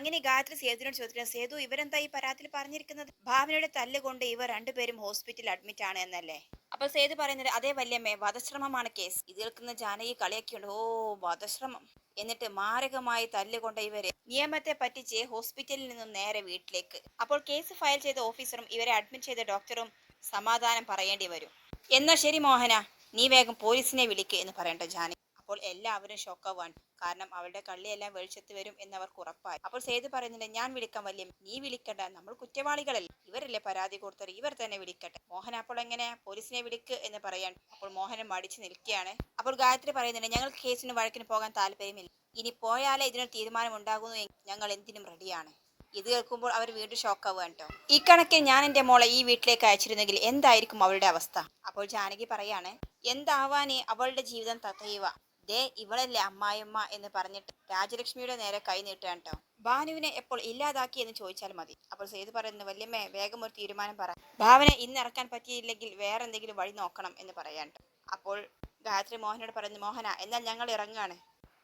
അങ്ങനെ ഗായത്രി സേതുവിനോട് ചോദിക്കുന്നത് സേതു ഇവരെന്താ ഈ പരാതിയിൽ പറഞ്ഞിരിക്കുന്നത്? ഭാവനയുടെ തല്ലുകൊണ്ട് ഇവർ രണ്ടുപേരും ഹോസ്പിറ്റലിൽ അഡ്മിറ്റ് ആണ് എന്നല്ലേ? അപ്പൊ സേതു പറയുന്നത് അതേ വല്യമ്മേ വധശ്രമമാണ് കേസ്. ഇത് കേൾക്കുന്ന ജാനകി കളിയൊക്കെയുണ്ട് ഓ വധശ്രമം. എന്നിട്ട് മാരകമായി തല്ലുകൊണ്ട ഇവരെ നിയമത്തെ പറ്റിച്ച് ഹോസ്പിറ്റലിൽ നിന്നും നേരെ വീട്ടിലേക്ക്. അപ്പോൾ കേസ് ഫയൽ ചെയ്ത ഓഫീസറും ഇവരെ അഡ്മിറ്റ് ചെയ്ത ഡോക്ടറും സമാധാനം പറയേണ്ടി വരും. എന്നാ ശരി മോഹന നീ വേഗം പോലീസിനെ വിളിക്കുക എന്ന് പറയണ്ട ജാനകി. അപ്പോൾ എല്ലാവരും ഷോക്കാവാണ് കാരണം അവളുടെ കള്ളിയെല്ലാം വെളിച്ചത്ത് വരും എന്നവർക്ക് ഉറപ്പായി. അപ്പോൾ സേതു പറയുന്നുണ്ട് ഞാൻ വിളിക്കാൻ വല്യം. നീ വിളിക്കണ്ട. നമ്മൾ കുറ്റവാളികളല്ല. ഇവരല്ലേ പരാതി കൊടുത്തത്. ഇവർ തന്നെ വിളിക്കട്ടെ. മോഹൻ അപ്പോൾ എങ്ങനെ? പോലീസിനെ വിളിക്ക് എന്ന് പറയാൻ അപ്പോൾ മോഹൻ മടിച്ചു നിൽക്കുകയാണ്. അപ്പോൾ ഗായത്രി പറയുന്നുണ്ട് ഞങ്ങൾ കേസിന് വഴക്കിന് പോകാൻ താല്പര്യമില്ല. ഇനി പോയാലേ ഇതിനൊരു തീരുമാനം ഉണ്ടാകുന്നു ഞങ്ങൾ എന്തിനും റെഡിയാണ് ഇത് കേൾക്കുമ്പോൾ അവർ വീണ്ടും ഷോക്കാവുക കേട്ടോ ഇക്കണക്കിന് ഞാൻ എന്റെ മോളെ ഈ വീട്ടിലേക്ക് അയച്ചിരുന്നെങ്കിൽ എന്തായിരിക്കും അവളുടെ അവസ്ഥ? അപ്പോൾ ജാനകി പറയാണ് എന്താവാനേ? അവളുടെ ജീവിതം തത്തയുവ ദേ ഇവളല്ലേ അമ്മായിയമ്മ എന്ന് പറഞ്ഞിട്ട് രാജലക്ഷ്മിയുടെ നേരെ കൈ നീട്ടുകയാണ് കേട്ടോ. ഭാനുവിനെ എപ്പോൾ ഇല്ലാതാക്കി എന്ന് ചോദിച്ചാൽ മതി. അപ്പോൾ സെയ്ത് പറയുന്നു വല്യമ്മേ വേഗം ഒരു തീരുമാനം പറ. ഭാവനെ ഇന്ന് ഇറക്കാൻ പറ്റിയില്ലെങ്കിൽ വേറെ എന്തെങ്കിലും വഴി നോക്കണം എന്ന് പറയാൻ. അപ്പോൾ ഗായത്രി മോഹനോട് പറയുന്നു മോഹന എന്നാൽ ഞങ്ങൾ ഇറങ്ങുകയാണ്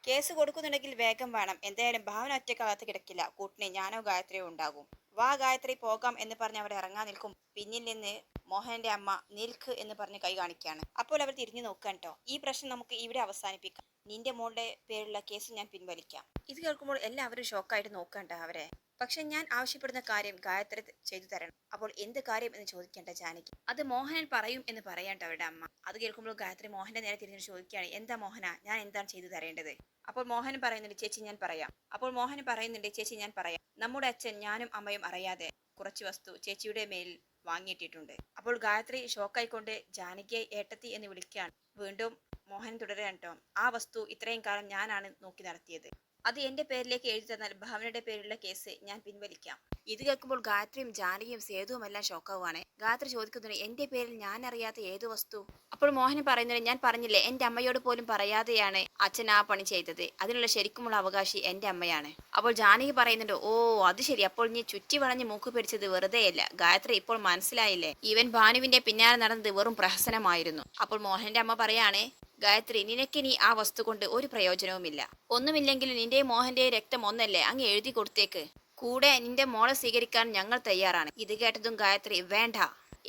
കേസ് കൊടുക്കുന്നുണ്ടെങ്കിൽ വേഗം വേണം. എന്തായാലും ഭാവന ഒറ്റക്കകത്ത് കിടക്കില്ല. കൂട്ടിന് ഞാനോ ഗായത്രിയോ ഉണ്ടാകും. വാ ഗായത്രി പോകാം എന്ന് പറഞ്ഞ് അവർ ഇറങ്ങാൻ നിൽക്കും. പിന്നിൽ നിന്ന് മോഹനന്റെ അമ്മ നിൽക്ക് എന്ന് പറഞ്ഞ് കൈ കാണിക്കുകയാണ് അപ്പോൾ അവർ തിരിഞ്ഞു നോക്കാൻ കേട്ടോ ഈ പ്രശ്നം നമുക്ക് ഇവിടെ അവസാനിപ്പിക്കാം. നിന്റെ മോളുടെ പേരുള്ള കേസ് ഞാൻ പിൻവലിക്കാം. ഇത് കേൾക്കുമ്പോൾ എല്ലാവരും ഷോക്കായിട്ട് നോക്കണ്ട അവരെ. പക്ഷെ ഞാൻ ആവശ്യപ്പെടുന്ന കാര്യം ഗായത്രി ചെയ്തു തരണം. അപ്പോൾ എന്ത് കാര്യം എന്ന് ചോദിക്കേണ്ട ജാനകി. അത് മോഹനൻ പറയും എന്ന് പറയണ്ട അവരുടെ അമ്മ. അത് കേൾക്കുമ്പോൾ ഗായത്രി മോഹന്റെ നേരെ തിരിഞ്ഞു ചോദിക്കുകയാണ് എന്താ മോഹന? ഞാൻ എന്താണ് ചെയ്തു തരേണ്ടത്? അപ്പോൾ മോഹൻ പറയുന്നുണ്ട് ചേച്ചി ഞാൻ പറയാം. അപ്പോൾ മോഹൻ പറയുന്നുണ്ട് ചേച്ചി ഞാൻ പറയാം. നമ്മുടെ അച്ഛൻ ഞാനും അമ്മയും അറിയാതെ കുറച്ച് വസ്തു ചേച്ചിയുടെ മേൽ വാങ്ങിയിട്ടിട്ടുണ്ട്. അപ്പോൾ ഗായത്രി ഷോക്കായിക്കൊണ്ട് ജാനകിയെ ഏട്ടത്തി എന്ന് വിളിക്കുകയാണ്. വീണ്ടും മോഹൻ തുടരുകയാണ് ആ വസ്തു ഇത്രയും കാലം ഞാനാണ് നോക്കി നടത്തിയത്. അത് എന്റെ പേരിലേക്ക് എഴുതി തന്നാൽ ഭാവനയുടെ പേരിലുള്ള കേസ് ഞാൻ പിൻവലിക്കാം. ഇത് കേൾക്കുമ്പോൾ ഗായത്രിയും ജാനകിയും സേതുവും എല്ലാം ഷോക്കാവുകയാണ്. ഗായത്രി ചോദിക്കുന്നുണ്ട് എന്റെ പേരിൽ ഞാൻ അറിയാത്ത ഏത് വസ്തു? അപ്പോൾ മോഹൻ പറയുന്നുണ്ട് ഞാൻ പറഞ്ഞില്ലേ എന്റെ അമ്മയോട് പോലും പറയാതെയാണ് അച്ഛൻ ആ പണി ചെയ്തത്. അതിനുള്ള ശരിക്കുമുള്ള അവകാശി എന്റെ അമ്മയാണ്. അപ്പോൾ ജാനകി പറയുന്നുണ്ട് ഓ അത് ശരി. അപ്പോൾ നീ ചുറ്റി വളഞ്ഞ് മൂക്ക് പിടിച്ചത് വെറുതെയല്ല ഗായത്രി ഇപ്പോൾ മനസ്സിലായില്ലേ? ഇവൻ ഭാനുവിന്റെ പിന്നാലെ നടന്നത് വെറും പ്രഹസനമായിരുന്നു. അപ്പോൾ മോഹന്റെ അമ്മ പറയാണ് ഗായത്രി നിനക്കിനി ആ വസ്തു കൊണ്ട് ഒരു പ്രയോജനവുമില്ല. ഒന്നുമില്ലെങ്കിലും നിന്റെ മോഹന്റെ രക്തം ഒന്നല്ലേ? അങ്ങ് എഴുതി കൊടുത്തേക്ക്. കൂടെ നിന്റെ മോളെ സ്വീകരിക്കാൻ ഞങ്ങൾ തയ്യാറാണ്. ഇത് കേട്ടതും ഗായത്രി വേണ്ട.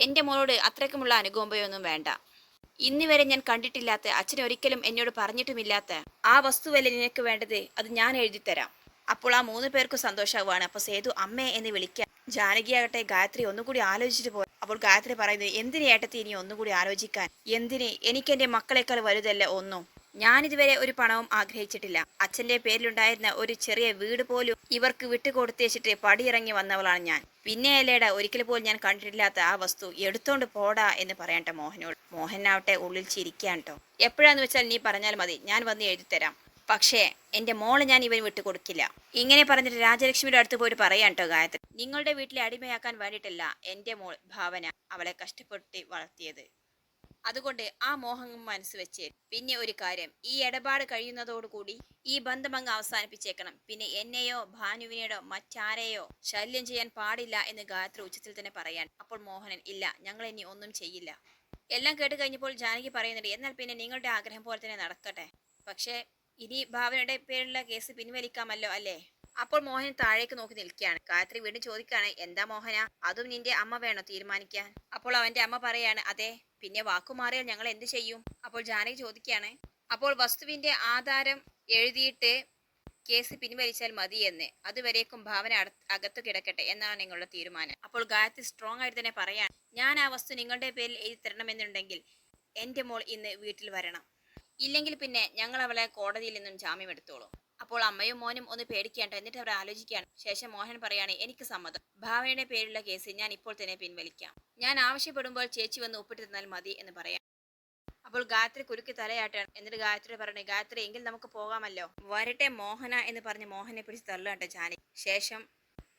എന്റെ മോളോട് അത്രയ്ക്കുമുള്ള അനുകമ്പയൊന്നും വേണ്ട. ഇന്ന് വരെ ഞാൻ കണ്ടിട്ടില്ലാത്ത അച്ഛൻ ഒരിക്കലും എന്നോട് പറഞ്ഞിട്ടുമില്ലാത്ത ആ വസ്തുവല്ലേ നിനക്ക് വേണ്ടത്. അത് ഞാൻ എഴുതി തരാം. അപ്പോൾ ആ മൂന്ന് പേർക്കും സന്തോഷമാവാണ് അപ്പോൾ സേതു അമ്മേ എന്ന് വിളിക്കാൻ ജാനകിയാകട്ടെ ഗായത്രി ഒന്നുകൂടി ആലോചിച്ചിട്ട് പോയി. അപ്പോൾ ഗായത്രി പറയുന്നത് എന്തിനേട്ടത്തെ ഇനി ഒന്നുകൂടി ആലോചിക്കാൻ? എന്തിന്? എനിക്ക് എന്റെ മക്കളെക്കാൾ വലുതല്ല ഒന്നും. ഞാനിതുവരെ ഒരു പണവും ആഗ്രഹിച്ചിട്ടില്ല. അച്ഛന്റെ പേരിലുണ്ടായിരുന്ന ഒരു ചെറിയ വീട് പോലും ഇവർക്ക് വിട്ടുകൊടുത്തേച്ചിട്ട് പടിയിറങ്ങി വന്നവളാണ് ഞാൻ. പിന്നെ അല്ലേടാ ഒരിക്കൽ പോലും ഞാൻ കണ്ടിട്ടില്ലാത്ത ആ വസ്തു എടുത്തോണ്ട് പോടാ എന്ന് പറയട്ടെ മോഹനോട്. മോഹനാവട്ടെ ഉള്ളിൽ ചിരിക്കാൻ എപ്പോഴാന്ന് വെച്ചാൽ നീ പറഞ്ഞാൽ മതി ഞാൻ വന്ന് എഴുതിത്തരാം. പക്ഷേ എന്റെ മോളെ ഞാൻ ഇവൻ വിട്ടുകൊടുക്കില്ല. ഇങ്ങനെ പറഞ്ഞിട്ട് രാജലക്ഷ്മിയുടെ അടുത്ത് പോയിട്ട് പറയാം കേട്ടോ ഗായത്രി. നിങ്ങളുടെ വീട്ടിലെ അടിമയാക്കാൻ വേണ്ടിയിട്ടല്ല എന്റെ മോൾ ഭാവന അവളെ കഷ്ടപ്പെട്ട് വളർത്തിയത്. അതുകൊണ്ട് ആ മോഹം മനസ്സ് വെച്ചേരും പിന്നെ ഒരു കാര്യം ഈ ഇടപാട് കഴിയുന്നതോടുകൂടി ഈ ബന്ധം അങ്ങ് അവസാനിപ്പിച്ചേക്കണം. പിന്നെ എന്നെയോ ഭാനുവിനെയോ മറ്റാരെയോ ശല്യം ചെയ്യാൻ പാടില്ല എന്ന് ഗായത്രി ഉച്ചത്തിൽ തന്നെ പറയാൻ. അപ്പോൾ മോഹനൻ ഇല്ല ഞങ്ങൾ ഇനി ഒന്നും ചെയ്യില്ല. എല്ലാം കേട്ട് കഴിഞ്ഞപ്പോൾ ജാനകി പറയുന്നുണ്ട് എന്നാൽ പിന്നെ നിങ്ങളുടെ ആഗ്രഹം പോലെ തന്നെ നടക്കട്ടെ. പക്ഷേ ഇനി ഭാവനയുടെ പേരിലുള്ള കേസ് പിൻവലിക്കാമല്ലോ അല്ലേ? അപ്പോൾ മോഹൻ താഴേക്ക് നോക്കി നിൽക്കുകയാണ്. ഗായത്രി വീണ്ടും ചോദിക്കുകയാണ് എന്താ മോഹന? അതും നിന്റെ അമ്മ വേണോ തീരുമാനിക്കാൻ? അപ്പോൾ അവന്റെ അമ്മ പറയാണ് അതെ പിന്നെ വാക്കുമാറിയാൽ ഞങ്ങൾ എന്ത് ചെയ്യും? അപ്പോൾ ജാനകി ചോദിക്കുകയാണ് അപ്പോൾ വസ്തുവിന്റെ ആധാരം എഴുതിയിട്ട് കേസ് പിൻവലിച്ചാൽ മതി എന്ന് അതുവരേക്കും ഭാവന അകത്ത് കിടക്കട്ടെ എന്നാണ് നിങ്ങളുടെ തീരുമാനം. അപ്പോൾ ഗായത്രി സ്ട്രോങ് ആയിട്ട് തന്നെ പറയാണ് ഞാൻ ആ വസ്തു നിങ്ങളുടെ പേരിൽ എഴുതി തരണമെന്നുണ്ടെങ്കിൽ എന്റെ മോൾ ഇന്ന് വീട്ടിൽ വരണം. ഇല്ലെങ്കിൽ പിന്നെ ഞങ്ങൾ അവളെ കോടതിയിൽ നിന്നും ജാമ്യം എടുത്തോളൂ. അപ്പോൾ അമ്മയും മോനും ഒന്ന് പേടിക്കേണ്ട എന്നിട്ട് അവർ ആലോചിക്കുകയാണ്. ശേഷം മോഹൻ പറയാണ് എനിക്ക് സമ്മതം. ഭാവനയുടെ പേരിലുള്ള കേസ് ഞാൻ ഇപ്പോൾ തന്നെ പിൻവലിക്കാം. ഞാൻ ആവശ്യപ്പെടുമ്പോൾ ചേച്ചി വന്ന് ഒപ്പിട്ട് തന്നാൽ മതി എന്ന് പറയാം. അപ്പോൾ ഗായത്രി കുലുക്കി തലയാട്ടാണ് എന്നിട്ട് ഗായത്രി പറഞ്ഞു ഗായത്രി എങ്കിൽ നമുക്ക് പോകാമല്ലോ. വരട്ടെ മോഹന എന്ന് പറഞ്ഞ് മോഹനെ പിടിച്ച് തള്ളുകട്ടെ ജാനി. ശേഷം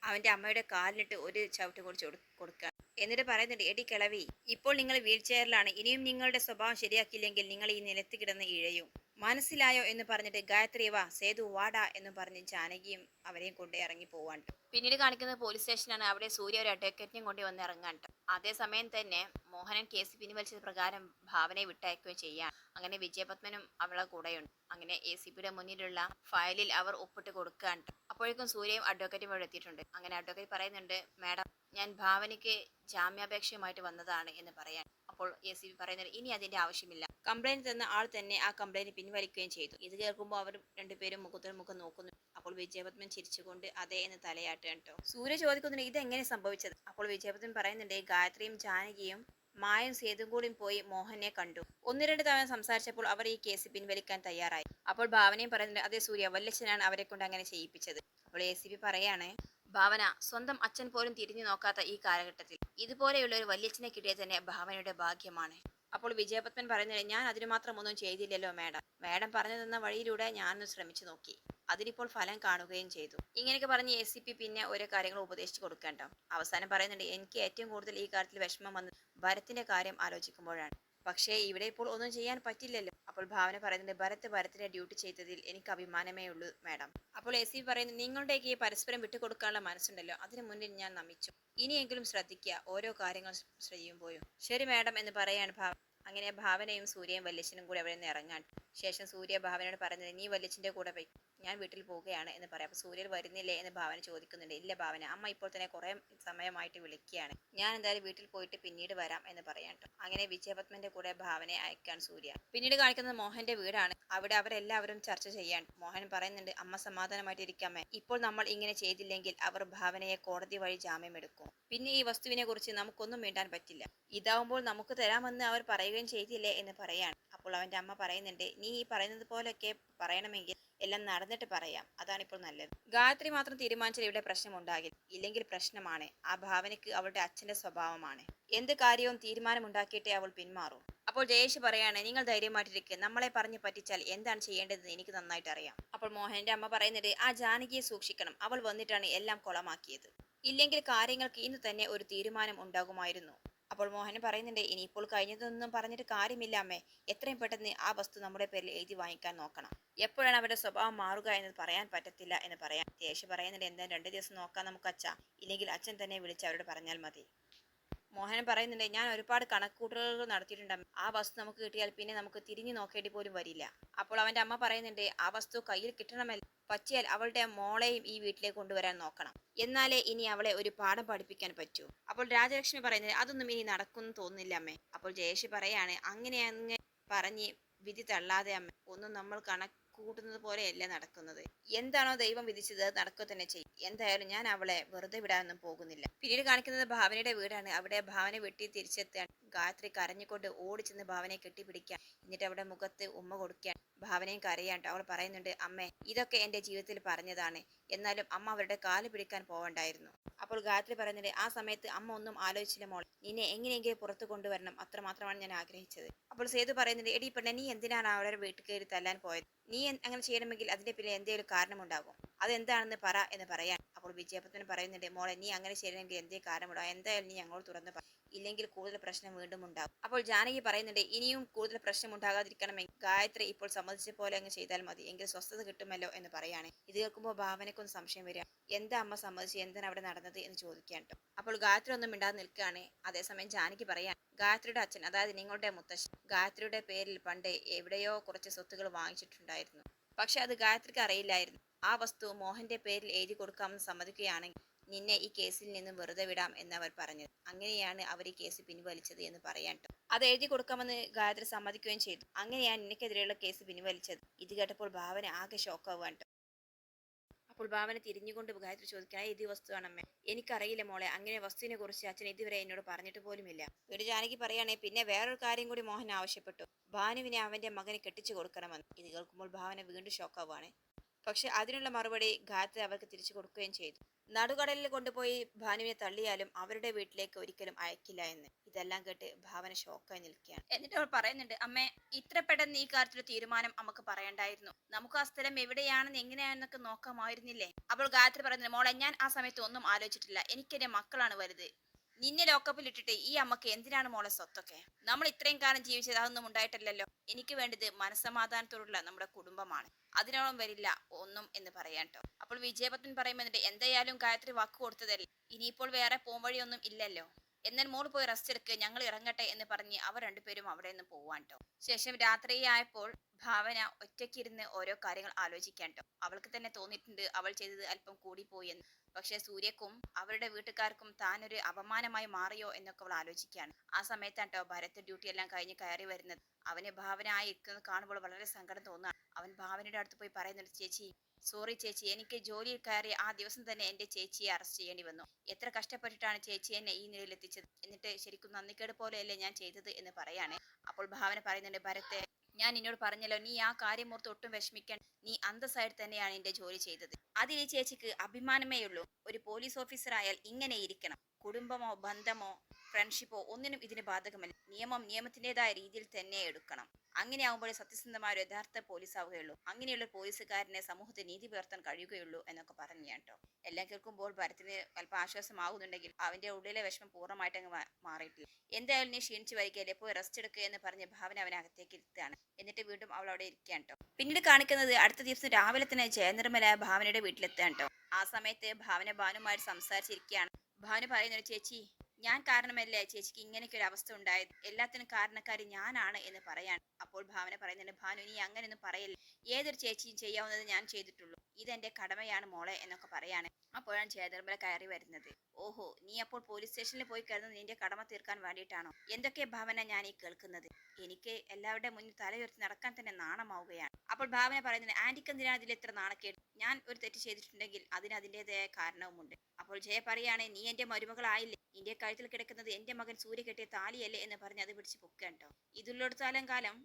അവന്റെ അമ്മയുടെ കാലിനിട്ട് ഒരു ചവിട്ട് കുടിച്ച് കൊടുക്കുക എന്നിട്ട് പറയുന്നുണ്ട് എടി കിളവി ഇപ്പോൾ നിങ്ങൾ വീൽ ചെയറിലാണ്. ഇനിയും നിങ്ങളുടെ സ്വഭാവം ശരിയാക്കിയില്ലെങ്കിൽ നിങ്ങൾ ഈ നിലത്ത് കിടന്ന് ഇഴയും. മനസ്സിലായോ എന്ന് പറഞ്ഞിട്ട് ഗായത്രി വാ സേതു വാടാ എന്ന് പറഞ്ഞ് ജാനകിയും അവരെയും കൊണ്ട് ഇറങ്ങി പോവാൻ പിന്നീട് കാണിക്കുന്നത് പോലീസ് സ്റ്റേഷനാണ് അവിടെ സൂര്യ ഒരു അഡ്വക്കേറ്റിനെയും കൊണ്ട് വന്ന് ഇറങ്ങാൻ ട്ടോ. അതേസമയം തന്നെ മോഹനൻ കേസ് പിൻവലിച്ചത് പ്രകാരം ഭാവനയെ വിട്ടയക്കുകയും ചെയ്യാം അങ്ങനെ വിജയപത്മനും അവളെ കൂടെയുണ്ട്. അങ്ങനെ എ സി പിയുടെ മുന്നിലുള്ള ഫയലിൽ അവർ ഒപ്പിട്ട് കൊടുക്കാൻ അപ്പോഴേക്കും സൂര്യയും അഡ്വക്കേറ്റും ഇവിടെ എത്തിയിട്ടുണ്ട്. അങ്ങനെ അഡ്വക്കേറ്റ് പറയുന്നുണ്ട് മാഡം ഞാൻ ഭാവനയ്ക്ക് ജാമ്യാപേക്ഷയുമായിട്ട് വന്നതാണ് എന്ന് പറയാൻ അപ്പോൾ എ സി ബി പറയുന്നത് ഇനി അതിന്റെ ആവശ്യമില്ല. കംപ്ലൈന്റ് തന്ന ആൾ തന്നെ ആ കംപ്ലൈന്റ് പിൻവലിക്കുകയും ചെയ്തു. ഇത് കേൾക്കുമ്പോൾ അവർ രണ്ടുപേരും മുഖത്തോട് മുഖം നോക്കുന്നു. അപ്പോൾ വിജയപത്മൻ ചിരിച്ചുകൊണ്ട് അതെ എന്ന് തലയാട്ട് കേട്ടോ സൂര്യ ചോദിക്കുന്നു ഇത് എങ്ങനെ സംഭവിച്ചത്? അപ്പോൾ വിജയപത്മൻ പറയുന്നുണ്ട് ഗായത്രിയും ജാനകിയും മായും സേതും കൂടിയും പോയി മോഹനെ കണ്ടു. ഒന്ന് രണ്ട് തവണ സംസാരിച്ചപ്പോൾ അവർ ഈ കേസ് പിൻവലിക്കാൻ തയ്യാറായി. അപ്പോൾ ഭാവനയും പറയുന്നുണ്ട് അതേ സൂര്യ വല്ലച്ഛനാണ് അവരെ കൊണ്ട് അങ്ങനെ ചെയ്യിപ്പിച്ചത്. അപ്പോൾ എ സി പി പറയാണ് ഭാവന സ്വന്തം അച്ഛൻ പോലും തിരിഞ്ഞു നോക്കാത്ത ഈ കാലഘട്ടത്തിൽ ഇതുപോലെയുള്ള ഒരു വല്യച്ഛനെ കിട്ടിയത് തന്നെ ഭാവനയുടെ ഭാഗ്യമാണ്. അപ്പോൾ വിജയപത്മൻ പറയുന്നത് ഞാൻ അതിനു മാത്രം ഒന്നും ചെയ്തില്ലല്ലോ മാഡം. മാഡം പറഞ്ഞു തന്ന വഴിയിലൂടെ ഞാനൊന്ന് ശ്രമിച്ചു നോക്കി. അതിനിപ്പോൾ ഫലം കാണുകയും ചെയ്തു. ഇങ്ങനെയൊക്കെ പറഞ്ഞ് എ സി പി പിന്നെ ഓരോ കാര്യങ്ങൾ ഉപദേശിച്ചു കൊടുക്കേണ്ട അവസാനം പറയുന്നുണ്ട് എനിക്ക് ഏറ്റവും കൂടുതൽ ഈ കാര്യത്തിൽ വിഷമം വന്നത് ഭരത്തിന്റെ കാര്യം ആലോചിക്കുമ്പോഴാണ്. പക്ഷേ ഇവിടെ ഇപ്പോൾ ഒന്നും ചെയ്യാൻ പറ്റില്ലല്ലോ. അപ്പോൾ ഭാവന പറയുന്നുണ്ട് ഭരത് ഭരത്തിന്റെ ഡ്യൂട്ടി ചെയ്തതിൽ എനിക്ക് അഭിമാനമേ ഉള്ളൂ മാഡം അപ്പോൾ എ സി പറയുന്നു നിങ്ങളുടെയൊക്കെ പരസ്പരം വിട്ടുകൊടുക്കാനുള്ള മനസ്സുണ്ടല്ലോ അതിനു മുന്നിൽ ഞാൻ നമിച്ചു. ഇനിയെങ്കിലും ശ്രദ്ധിക്കുക ഓരോ കാര്യങ്ങൾ ചെയ്യുമ്പോഴും. ശരി മാഡം എന്ന് പറയാണ് ഭാവ അങ്ങനെ ഭാവനയും സൂര്യയും വല്യച്ഛനും കൂടി അവിടെ നിന്ന് ഇറങ്ങാൻ. ശേഷം സൂര്യ ഭാവനയോട് പറഞ്ഞത് നീ വല്യച്ഛന്റെ കൂടെ പോയി ഞാൻ വീട്ടിൽ പോവുകയാണ് എന്ന് പറയാം. അപ്പൊ സൂര്യൻ വരുന്നില്ലേ എന്ന് ഭാവന ചോദിക്കുന്നുണ്ട്. ഇല്ല ഭാവന അമ്മ ഇപ്പോൾ തന്നെ കുറേ സമയമായിട്ട് വിളിക്കുകയാണ്. ഞാൻ എന്തായാലും വീട്ടിൽ പോയിട്ട് പിന്നീട് വരാം എന്ന് പറയാം അങ്ങനെ വിജയപത്മന്റെ കൂടെ ഭാവനയെ അയക്കാൻ സൂര്യ. പിന്നീട് കാണിക്കുന്നത് മോഹന്റെ വീടാണ്. അവിടെ അവരെല്ലാവരും ചർച്ച ചെയ്യാൻ. മോഹൻ പറയുന്നുണ്ട് അമ്മ സമാധാനമായിട്ട് ഇരിക്കാമേ ഇപ്പോൾ നമ്മൾ ഇങ്ങനെ ചെയ്തില്ലെങ്കിൽ അവർ ഭാവനയെ കോടതി വഴി ജാമ്യം എടുക്കും. പിന്നെ ഈ വസ്തുവിനെ കുറിച്ച് നമുക്കൊന്നും വേണ്ടാൻ പറ്റില്ല. ഇതാവുമ്പോൾ നമുക്ക് തരാമെന്ന് അവർ പറയുകയും ചെയ്തില്ലേ എന്ന് പറയാണ്. അപ്പോൾ അവന്റെ അമ്മ പറയുന്നുണ്ട് നീ ഈ പറയുന്നത് പോലെയൊക്കെ പറയണമെങ്കിൽ എല്ലാം നടന്നിട്ട് പറയാം. അതാണ് ഇപ്പോൾ നല്ലത്. ഗായത്രി മാത്രം തീരുമാനിച്ചാൽ ഇവിടെ പ്രശ്നം ഉണ്ടാകില്ല. ഇല്ലെങ്കിൽ പ്രശ്നമാണ്. ആ ഭാവനയ്ക്ക് അവളുടെ അച്ഛന്റെ സ്വഭാവമാണ്. എന്ത് കാര്യവും തീരുമാനമുണ്ടാക്കിയിട്ടേ അവൾ പിന്മാറും. അപ്പോൾ ജയേഷ് പറയാണ് നിങ്ങൾ ധൈര്യമായിട്ടിരിക്കുക നമ്മളെ പറഞ്ഞ് പറ്റിച്ചാൽ എന്താണ് ചെയ്യേണ്ടതെന്ന് എനിക്ക് നന്നായിട്ട് അറിയാം. അപ്പോൾ മോഹന്റെ അമ്മ പറയുന്നത് ആ ജാനകിയെ സൂക്ഷിക്കണം. അവൾ വന്നിട്ടാണ് എല്ലാം കുളമാക്കിയത്. ഇല്ലെങ്കിൽ കാര്യങ്ങൾക്ക് ഇന്ന് തന്നെ ഒരു തീരുമാനം ഉണ്ടാകുമായിരുന്നു. അപ്പോൾ മോഹൻ പറയുന്നുണ്ട് ഇനിയിപ്പോൾ കഴിഞ്ഞതൊന്നും പറഞ്ഞിട്ട് കാര്യമില്ല അമ്മേ. എത്രയും പെട്ടെന്ന് ആ വസ്തു നമ്മുടെ പേരിൽ എഴുതി വാങ്ങിക്കാൻ നോക്കണം. എപ്പോഴാണ് അവരുടെ സ്വഭാവം മാറുക എന്ന് പറയാൻ പറ്റത്തില്ല എന്ന് പറയാൻ ദേശ് പറയുന്നുണ്ട് എന്താ രണ്ട് ദിവസം നോക്കാം നമുക്ക് അച്ഛ. ഇല്ലെങ്കിൽ അച്ഛൻ തന്നെ വിളിച്ച് അവരോട് പറഞ്ഞാൽ മതി. മോഹൻ പറയുന്നുണ്ട് ഞാൻ ഒരുപാട് കണക്കൂട്ടലുകൾ നടത്തിയിട്ടുണ്ട് ആ വസ്തു നമുക്ക് കിട്ടിയാൽ പിന്നെ നമുക്ക് തിരിഞ്ഞു നോക്കേണ്ടി പോലും വരില്ല. അപ്പോൾ അവന്റെ അമ്മ പറയുന്നുണ്ട് ആ വസ്തു കയ്യിൽ കിട്ടണമല്ലോ. പറ്റിയാൽ അവളുടെ മോളെയും ഈ വീട്ടിലേക്ക് കൊണ്ടുവരാൻ നോക്കണം. എന്നാലേ ഇനി അവളെ ഒരു പാഠം പഠിപ്പിക്കാൻ പറ്റൂ. അപ്പോൾ രാജലക്ഷ്മി പറയുന്നത് അതൊന്നും ഇനി നടക്കുമെന്ന് തോന്നുന്നില്ല അമ്മേ. അപ്പോൾ ജയേഷ് പറയാണ് അങ്ങനെ അങ്ങ് പറഞ്ഞ് വിധി തള്ളാതെ അമ്മ. ഒന്നും നമ്മൾ കണക്കൂട്ടുന്നത് പോലെയല്ല നടക്കുന്നത്. എന്താണോ ദൈവം വിധിച്ചത് നടക്കുക തന്നെ ചെയ്യും. എന്തായാലും ഞാൻ അവളെ വെറുതെ വിടാനൊന്നും പോകുന്നില്ല. പിന്നീട് കാണിക്കുന്നത് ഭാവനയുടെ വീടാണ്. അവിടെ ഭാവന വെട്ടി തിരിച്ചെത്താൻ ഗായത്രി കരഞ്ഞുകൊണ്ട് ഓടിച്ചെന്ന് ഭാവനയെ കെട്ടിപ്പിടിക്കാൻ. എന്നിട്ട് അവിടെ മുഖത്ത് ഉമ്മ കൊടുക്കാൻ ഭാവനയും കരയാണ്ട് അവൾ പറയുന്നുണ്ട് അമ്മേ ഇതൊക്കെ എന്റെ ജീവിതത്തിൽ പറഞ്ഞതാണ്. എന്നാലും അമ്മ അവരുടെ കാൽ പിടിക്കാൻ പോവണ്ടായിരുന്നു. അപ്പോൾ ഗായത്രി പറയുന്നുണ്ട് ആ സമയത്ത് അമ്മ ഒന്നും ആലോചിച്ചില്ല മോൾ നിന്നെ എങ്ങനെയെങ്കിലും പുറത്തു കൊണ്ടുവരണം. അത്രമാത്രമാണ് ഞാൻ ആഗ്രഹിച്ചത്. അപ്പോൾ സേതു പറയുന്നുണ്ട് എടി പെണ്ണെ നീ എന്തിനാണ് അവരുടെ വീട്ടിൽ കയറി തല്ലാൻ പോയത്? നീ അങ്ങനെ ചെയ്യണമെങ്കിൽ അതിന്റെ പിന്നിൽ എന്തെങ്കിലും കാരണമുണ്ടാകും അതെന്താണെന്ന് പറ എന്ന് പറയാൻ. അപ്പോൾ വിജയപത്മൻ പറയുന്നുണ്ട് മോളെ നീ അങ്ങനെ ചെയ്യണമെങ്കിൽ എന്തേ കാരണമുണ്ടോ എന്തായാലും നീ ഞങ്ങളോട് തുറന്ന് പറ. ഇല്ലെങ്കിൽ കൂടുതൽ പ്രശ്നം വീണ്ടും ഉണ്ടാകും അപ്പോൾ ജാനകി പറയുന്നുണ്ട് ഇനിയും കൂടുതൽ പ്രശ്നം ഉണ്ടാകാതിരിക്കണമെങ്കിൽ ഗായത്രി ഇപ്പോൾ സമ്മതിച്ച പോലെ അങ്ങ് ചെയ്താൽ മതി. എങ്കിൽ സ്വസ്ഥത കിട്ടുമല്ലോ എന്ന് പറയാണ്. ഇത് കേൾക്കുമ്പോൾ ഭാവനക്കൊന്ന് സംശയം വരിക. എന്താ അമ്മ സമ്മതിച്ച് എന്താണ് അവിടെ നടന്നത്? എന്ന് ചോദിക്കാൻ അപ്പോൾ ഗായത്രി ഒന്നും മിണ്ടാതെ നിൽക്കുകയാണ്. അതേസമയം ജാനകി പറയാൻ ഗായത്രിയുടെ അച്ഛൻ അതായത് നിങ്ങളുടെ മുത്തശ്ശൻ ഗായത്രിയുടെ പേരിൽ പണ്ട് എവിടെയോ കുറച്ച് സ്വത്തുകൾ വാങ്ങിച്ചിട്ടുണ്ടായിരുന്നു. പക്ഷെ അത് ഗായത്രിക്ക് അറിയില്ലായിരുന്നു. ആ വസ്തു മോഹന്റെ പേരിൽ എഴുതി കൊടുക്കാമെന്ന് സമ്മതിക്കുകയാണെങ്കിൽ നിന്നെ ഈ കേസിൽ നിന്നും വെറുതെ വിടാം എന്നവർ പറഞ്ഞു അങ്ങനെയാണ് അവർ ഈ കേസ് പിൻവലിച്ചത് എന്ന് പറയാട്ടോ അത് എഴുതി കൊടുക്കാമെന്ന് ഗായത്രി സമ്മതിക്കുകയും ചെയ്തു. അങ്ങനെയാണ് നിനക്കെതിരെയുള്ള കേസ് പിൻവലിച്ചത്. ഇത് കേട്ടപ്പോൾ ഭാവന ആകെ ഷോക്കാവുകയാണ്. അപ്പോൾ ഭാവന തിരിഞ്ഞുകൊണ്ട് ഗായത്രി ചോദിക്കാൻ ഏത് വസ്തുവാണമ്മേ. എനിക്കറിയില്ല മോളെ അങ്ങനെ വസ്തുവിനെ കുറിച്ച് അച്ഛൻ ഇതുവരെ എന്നോട് പറഞ്ഞിട്ട് പോലുമില്ല. ഒരു ജാനകി പറയുകയാണെ പിന്നെ വേറൊരു കാര്യം കൂടി മോഹൻ ആവശ്യപ്പെട്ടു. ഭാനുവിനെ അവന്റെ മകനെ കെട്ടിച്ചു കൊടുക്കണമെന്ന്. ഇത് കേൾക്കുമ്പോൾ ഭാവന വീണ്ടും ഷോക്കാവാണ് പക്ഷെ അതിനുള്ള മറുപടി ഗായത്രി അവർക്ക് തിരിച്ചു കൊടുക്കുകയും ചെയ്തു. നടുകടലിൽ കൊണ്ടുപോയി ഭാനുവിനെ തള്ളിയാലും അവരുടെ വീട്ടിലേക്ക് ഒരിക്കലും അയക്കില്ല എന്ന്. ഇതെല്ലാം കേട്ട് ഭാവന ഷോക്കായി നിൽക്കുകയാണ്. എന്നിട്ട് അവൾ പറയുന്നുണ്ട് അമ്മേ ഇത്ര പെട്ടെന്ന് ഈ കാര്യത്തിൽ തീരുമാനം നമുക്ക് പറയണ്ടായിരുന്നു. നമുക്ക് ആ സ്ഥലം എവിടെയാണെന്ന് എങ്ങനെയാണെന്നൊക്കെ നോക്കാമായിരുന്നില്ലേ? അപ്പോൾ ഗായത്രി പറയുന്നത് മോളെ ഞാൻ ആ സമയത്ത് ഒന്നും ആലോചിച്ചിട്ടില്ല. എനിക്കെന്റെ മക്കളാണ് വലുത്. നിന്നെ ലോക്കപ്പിൽ ഇട്ടിട്ട് ഈ അമ്മയ്ക്ക് എന്തിനാണ് മോളെ സ്വത്തൊക്കെ? നമ്മൾ ഇത്രയും കാലം ജീവിച്ചത് അതൊന്നും ഉണ്ടായിട്ടില്ലല്ലോ. എനിക്ക് വേണ്ടത് മനസ്സമാധാനത്തോടുള്ള നമ്മുടെ കുടുംബമാണ്. അതിനോളം വരില്ല ഒന്നും എന്ന് പറയാൻ കേട്ടോ അപ്പോൾ വിജയപത്മൻ പറയുമെന്നിട്ട് എന്തായാലും ഗായത്രി വാക്ക് കൊടുത്തതല്ലേ? ഇനിയിപ്പോൾ വേറെ പോംവഴിയൊന്നും ഇല്ലല്ലോ. എന്നാൽ മോൾ പോയി റെസ്റ്റ് എടുക്കുക ഞങ്ങൾ ഇറങ്ങട്ടെ എന്ന് പറഞ്ഞ് അവർ രണ്ടുപേരും അവിടെ നിന്ന് പോവാൻ കേട്ടോ ശേഷം രാത്രിയായപ്പോൾ ഭാവന ഒറ്റയ്ക്കിരുന്ന് ഓരോ കാര്യങ്ങൾ ആലോചിക്കാൻ കേട്ടോ അവൾക്ക് തന്നെ തോന്നിയിട്ടുണ്ട് അവൾ ചെയ്തത് അല്പം കൂടിപ്പോയി എന്ന്. പക്ഷെ സൂര്യക്കും അവരുടെ വീട്ടുകാർക്കും താനൊരു അപമാനമായി മാറിയോ എന്നൊക്കെ അവൾ ആലോചിക്കുകയാണ്. ആ സമയത്താണ് ഭരത് ഡ്യൂട്ടി എല്ലാം കഴിഞ്ഞ് കയറി വരുന്നത്. അവന് ഭാവന ആയി ഇരിക്കുന്നത് കാണുമ്പോൾ വളരെ സങ്കടം തോന്നുകയാണ് അവൻ ഭാവനയുടെ അടുത്ത് പോയി പറയുന്നുണ്ട് ചേച്ചി സോറി ചേച്ചി എനിക്ക് ജോലിയിൽ കയറി ആ ദിവസം തന്നെ എന്റെ ചേച്ചിയെ അറസ്റ്റ് ചെയ്യേണ്ടി വന്നു. എത്ര കഷ്ടപ്പെട്ടിട്ടാണ് ചേച്ചി എന്നെ ഈ നിലയിൽ എത്തിച്ചത് എന്നിട്ട് ശരിക്കും നന്ദിക്കേട് പോലെയല്ലേ ഞാൻ ചെയ്തത്? എന്ന് പറയാണ്. അപ്പോൾ ഭാവന പറയുന്നുണ്ട് ഭരത്തെ ഞാൻ നിന്നോട് പറഞ്ഞല്ലോ നീ ആ കാര്യം ഓർത്ത് ഒട്ടും വിഷമിക്കാൻ നീ അന്തസ്സായിട്ട് തന്നെയാണ് എന്റെ ജോലി ചെയ്തത്. അതിൽ ഈ ചേച്ചിക്ക് അഭിമാനമേ ഉള്ളൂ. ഒരു പോലീസ് ഓഫീസറായാൽ ഇങ്ങനെ ഇരിക്കണം. കുടുംബമോ ബന്ധമോ ഫ്രണ്ട്ഷിപ്പോ ഒന്നിനും ഇതിന് ബാധകമല്ല. നിയമം നിയമത്തിന്റെതായ രീതിയിൽ തന്നെ എടുക്കണം. അങ്ങനെ ആകുമ്പോഴേ സത്യസന്ധമായ ഒരു യഥാർത്ഥ പോലീസ് ആവുകയുള്ളൂ. അങ്ങനെയുള്ള പോലീസുകാരനെ സമൂഹത്തെ നീതി പുലർത്താൻ കഴിയുകയുള്ളൂ എന്നൊക്കെ പറഞ്ഞു കേട്ടോ. എല്ലാം കേൾക്കുമ്പോൾ ഭരത്തിന് അല്പം ആശ്വാസമാകുന്നുണ്ടെങ്കിൽ അവന്റെ ഉള്ളിലെ വിഷമം പൂർണമായിട്ട് അങ്ങ് മാറിയിട്ടില്ല എന്തായാലും നീ ക്ഷീണിച്ചു വരികയല്ലേ? പോയി റെസ്റ്റ് എടുക്കുക എന്ന് പറഞ്ഞ് ഭാവന അവനെ അകത്തേക്ക് ഇരുത്തുകയാണ്. എന്നിട്ട് വീണ്ടും അവൾ അവിടെ ഇരിക്കുകയാണ് കേട്ടോ പിന്നീട് കാണിക്കുന്നത് അടുത്ത ദിവസം രാവിലെ തന്നെ ജയനിർമ്മല ഭാവനയുടെ വീട്ടിലെത്തുകയാണ് കേട്ടോ ആ സമയത്ത് ഭാവന ഭാനുമായിട്ട് സംസാരിച്ചിരിക്കുകയാണ്. ഭാവന പറയുന്നൊരു ചേച്ചി ഞാൻ കാരണമല്ലേ ചേച്ചിക്ക് ഇങ്ങനെയൊക്കെ ഒരു അവസ്ഥ ഉണ്ടായത്? എല്ലാത്തിനും കാരണക്കാരി ഞാനാണ് എന്ന് പറയാണ് അപ്പോൾ ഭാവന പറയുന്നുണ്ട് ഭാനു നീ അങ്ങനെയൊന്നും പറയല്ല? ഏതൊരു ചേച്ചിയും ചെയ്യാവുന്നത് ഞാൻ ചെയ്തിട്ടുള്ളൂ. ഇതെന്റെ കടമയാണ് മോളെ എന്നൊക്കെ പറയാണ്. അപ്പോഴാണ് ചേതർമല കയറി വരുന്നത്. ഓഹോ നീ അപ്പോൾ പോലീസ് സ്റ്റേഷനിൽ പോയി കിടന്ന് നിന്റെ കടമ തീർക്കാൻ വേണ്ടിയിട്ടാണോ? എന്തൊക്കെ ഭാവന ഞാൻ ഈ കേൾക്കുന്നത്? എനിക്ക് എല്ലാവരുടെ മുന്നിൽ തലയുയർത്തി നടക്കാൻ തന്നെ നാണമാവുകയാണ്. അപ്പോൾ ഭാവന പറയുന്നത് ആന്റിക്ക് എന്തിനാണ് ഇതിൽ എത്ര നാണക്കേട്? ഞാൻ ഒരു തെറ്റ് ചെയ്തിട്ടുണ്ടെങ്കിൽ അതിന് അതിന്റെതായ കാരണവുമുണ്ട്. അപ്പോൾ ജയ പറയാണ് നീ എന്റെ മരുമകളായില്ലേ? നിന്റെ കഴുത്തിൽ കിടക്കുന്നത് എന്റെ മകൻ സൂര്യ കെട്ടിയ താലിയല്ലേ എന്ന് പറഞ്ഞ് അത് പിടിച്ച് പൊക്കാൻ കേട്ടോ. കാലം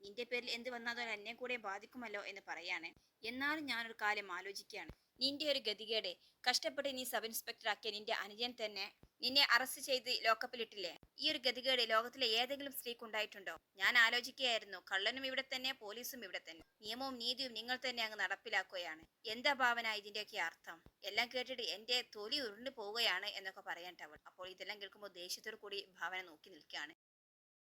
നിന്റെ പേരിൽ എന്ത് വന്നാലും എന്നെ കൂടെ ബാധിക്കുമല്ലോ എന്ന് പറയാണ്. എന്നാലും ഞാനൊരു കാലം ആലോചിക്കുകയാണ്. നിന്റെ ഒരു ഗതികേടെ. കഷ്ടപ്പെട്ട് നീ സബ് ഇൻസ്പെക്ടർ ആക്കിയ നിന്റെ അനുജൻ തന്നെ നിന്നെ അറസ്റ്റ് ചെയ്ത് ലോക്കപ്പിലിട്ടില്ലേ ഈ ഒരു ഗതികേട് ലോകത്തിലെ ഏതെങ്കിലും സ്ത്രീക്ക് ഉണ്ടായിട്ടുണ്ടോ? ഞാൻ ആലോചിക്കുകയായിരുന്നു. കള്ളനും ഇവിടെ തന്നെ പോലീസും ഇവിടെ തന്നെ. നിയമവും നീതിയും നിങ്ങൾ തന്നെ അങ്ങ് നടപ്പിലാക്കുകയാണ്. എന്താ ഭാവന ഇതിന്റെയൊക്കെ അർത്ഥം? എല്ലാം കേട്ടിട്ട് എന്റെ തൊലി ഉരുണ്ടു പോവുകയാണ് എന്നൊക്കെ പറയാൻ അവൾ അപ്പോൾ ഇതെല്ലാം കേൾക്കുമ്പോൾ ദേഷ്യത്തോടു കൂടി ഭാവന നോക്കി നിൽക്കുകയാണ്.